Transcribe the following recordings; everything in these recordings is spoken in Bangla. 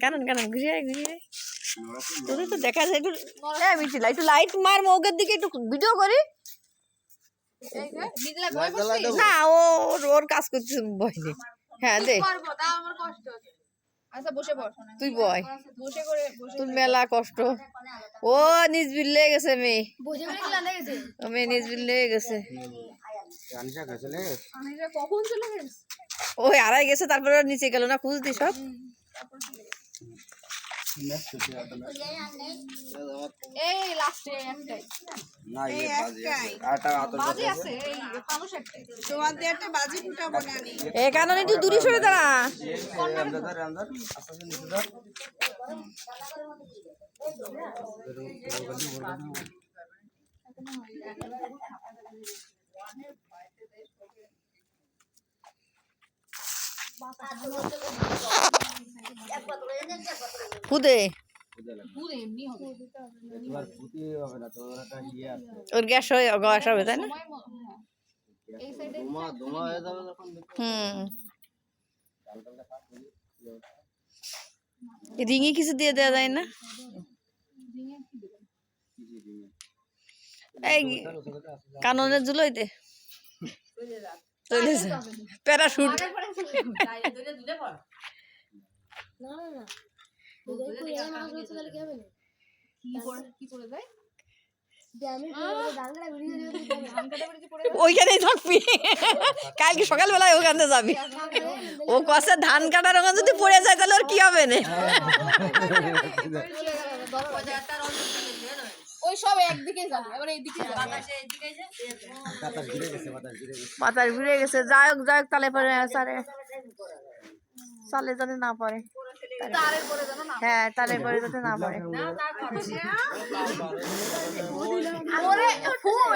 কারণ কারণ ঘুরে ঘুরে। তোদের তো দেখা যায় একটু এই মিছিল একটু লাইট মার মৌকের দিকে একটু ভিডিও করি। না ও ওর- ওর কাজ করতে ভয় নেই। হ্যাঁ দে। আচ্ছা বসে তুই বয়। বসে করে বসে তোর মেলা কষ্ট। ও নিজ বিল্লে গেছে মেয়ে। মেয়ে নিজ বিল্লে গেছে। কখন চলে গেছে? ওই আড়াই গেছে তারপরে নিচে গেল না খুঁজতি সব লাস্টে একটাই না ইয়ে বাজে আটা আছে ওর গ্যাস হয়ে গ্যাস হবে তাই না? হ্যাঁ। এই সাইডে ধোঁয়া ধোঁয়া হয়ে যাবে যখন হুম। রিঙি কিছু দিয়ে দেওয়া যায় না? এই কাননের জুলোইতে চলে প্যারাশুট। কি করে কি ওইখানেই থাকবি কালকে সকালবেলায় ওখানে যাবি। ও কষে ধান কাটার ওখানে যদি পড়ে যায় তাহলে ওর কি হবে না? ওই সব একদিকে যাবে এবার এইদিকে বাতাস গেছে বাতাস ঘিরে গেছে। মাথার ঘুরে গেছে যাই হোক যাই হোক তালে পরে সারে চালে যাতে না পড়ে। পরে হ্যাঁ তালে পরে যাতে না পড়ে।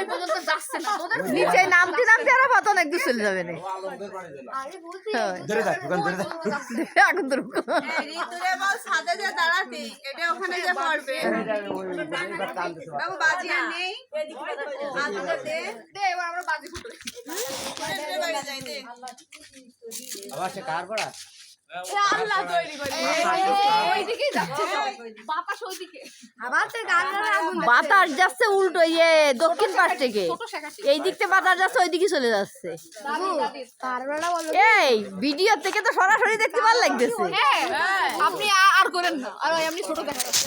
পর্যন্ত যাচ্ছে না। নিচে নামতে নামতে আরও পতন একদম চলে যাবে না হ্যাঁ। ধরে থাক দোকান ধরে থাক। এখন তো রুকো। ঋতুরে বল ছাদে যে দাঁড়াতে এটা ওখানে যে পড়বে। বাবু বাজি আর নেই। আজকে দে দে এবার আমরা বাজি ফুটে ঋতুরে বাড়ি যাই দে আবার সে কার পড়া? আল্লাহ তৈরি করে। ওইদিকেই যাচ্ছে বাতাস ওইদিকে। বাতাস যাচ্ছে উল্টো ইয়ে দক্ষিণ পাশ থেকে। এই দিক থেকে বাতাস যাচ্ছে ওইদিকে চলে যাচ্ছে। এই ভিডিও থেকে তো সরাসরি দেখতে ভালো লাগতেছে। হ্যাঁ আপনি আর করেন না। আর এমনি ছোট দেখা যাচ্ছে